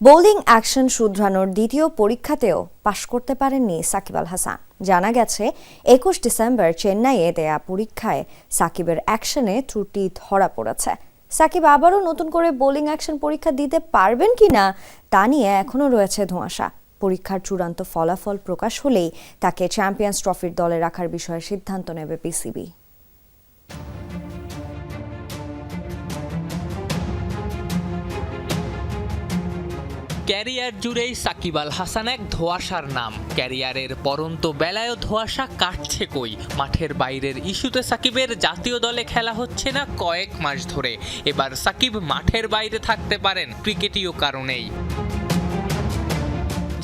Bowling action শুধরানোর দ্বিতীয় পরীক্ষাতেও পাশ করতে পারেননি সাকিব আল হাসান। জানা গেছে, একুশ ডিসেম্বর চেন্নাইয়ে দেয়া পরীক্ষায় সাকিবের অ্যাকশনে ত্রুটি ধরা পড়েছে। সাকিব আবারও নতুন করে বোলিং অ্যাকশন পরীক্ষা দিতে পারবেন কিনা তা নিয়ে এখনও রয়েছে ধোঁয়াশা। পরীক্ষার চূড়ান্ত ফলাফল প্রকাশ হলেই তাকে চ্যাম্পিয়ন্স ট্রফির দলে রাখার বিষয়ে সিদ্ধান্ত নেবে পিসিবি। ক্যারিয়ার জুড়েই সাকিব আল হাসান এক ধোয়াশার নাম। ক্যারিয়ারের পরন্ত বেলায়ও ধোয়াশা কাটছে কই? মাঠের বাইরের ইস্যুতে সাকিবের জাতীয় দলে খেলা হচ্ছে না কয়েক মাস ধরে। এবার সাকিব মাঠের বাইরে থাকতে পারেন ক্রিকেটীয় কারণেই।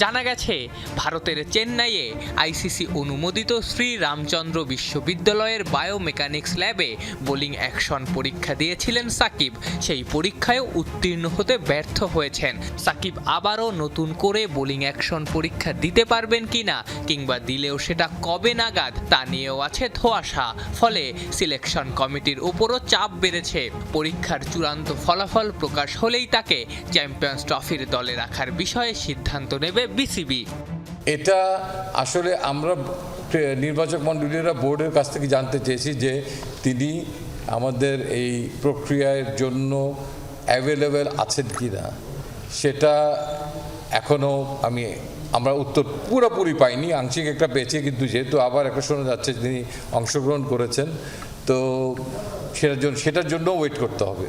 জানা গেছে, ভারতের চেন্নাইয়ে আইসিসি অনুমোদিত শ্রী রামচন্দ্র বিশ্ববিদ্যালয়ের বায়োমেকানিক্স ল্যাবে বোলিং অ্যাকশন পরীক্ষা দিয়েছিলেন সাকিব। সেই পরীক্ষায় উত্তীর্ণ হতে ব্যর্থ হয়েছেন। সাকিব আবারও নতুন করে বোলিং অ্যাকশন পরীক্ষা দিতে পারবেন কিনা কিংবা দিলেও সেটা কবে নাগাদ, তা নিয়েও আছে ধোয়াশা। ফলে সিলেকশন কমিটির উপরও চাপ বেড়েছে। পরীক্ষার চূড়ান্ত ফলাফল প্রকাশ হলেই তাকে চ্যাম্পিয়ন্স ট্রফির দলে রাখার বিষয়ে সিদ্ধান্ত নেবে বিসিবি এটা আসলে আমরা নির্বাচক মণ্ডলীরা বোর্ডের কাছ থেকে জানতে চেয়েছি যে তিনি আমাদের এই প্রক্রিয়ার জন্য অ্যাভেলেবেল আছেন কি না সেটা এখনও আমি, আমরা উত্তর পুরোপুরি পাইনি, আংশিক একটা পেয়েছি, কিন্তু যেহেতু আবার একটা শোনা যাচ্ছে তিনি অংশগ্রহণ করেছেন, তো সেটার জন্য সেটার জন্য ওয়েট করতে হবে।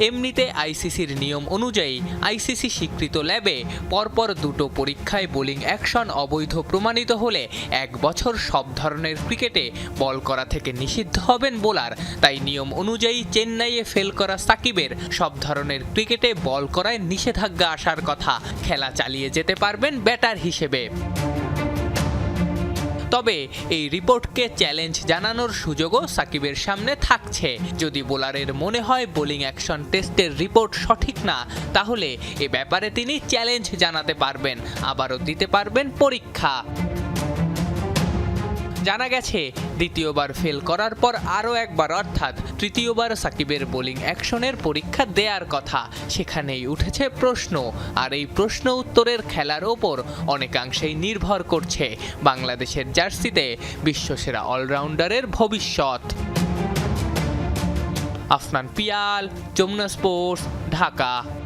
এমনিতে আইসিসির নিয়ম অনুযায়ী আইসিসি স্বীকৃত ল্যাবে পরপর দুটো পরীক্ষায় বোলিং অ্যাকশন অবৈধ প্রমাণিত হলে এক বছর সব ধরনের ক্রিকেটে বল করা থেকে নিষিদ্ধ হবেন বোলার। তাই নিয়ম অনুযায়ী চেন্নাইয়ে ফেল করা সাকিবের সব ধরনের ক্রিকেটে বল করায় নিষেধাজ্ঞা আসার কথা। খেলা চালিয়ে যেতে পারবেন ব্যাটার হিসেবে। তবে এই রিপোর্টকে চ্যালেঞ্জ জানানোর সুযোগও সাকিবের সামনে থাকছে। যদি বোলারের মনে হয় বোলিং অ্যাকশন টেস্টের রিপোর্ট সঠিক না, তাহলে এ ব্যাপারে তিনি চ্যালেঞ্জ জানাতে পারবেন, আবারও দিতে পারবেন পরীক্ষা। জানা গেছে, দ্বিতীয়বার ফেল করার পর আরও একবার, অর্থাৎ তৃতীয়বার সাকিবের বোলিং অ্যাকশনের পরীক্ষা দেয়ার কথা। সেখানেই উঠেছে প্রশ্ন, আর এই প্রশ্ন উত্তরের খেলার ওপর অনেকাংশেই নির্ভর করছে বাংলাদেশের জার্সিতে বিশ্বসেরা অলরাউন্ডারের ভবিষ্যৎ। আফনান পিয়াল, যমুনা স্পোর্টস, ঢাকা।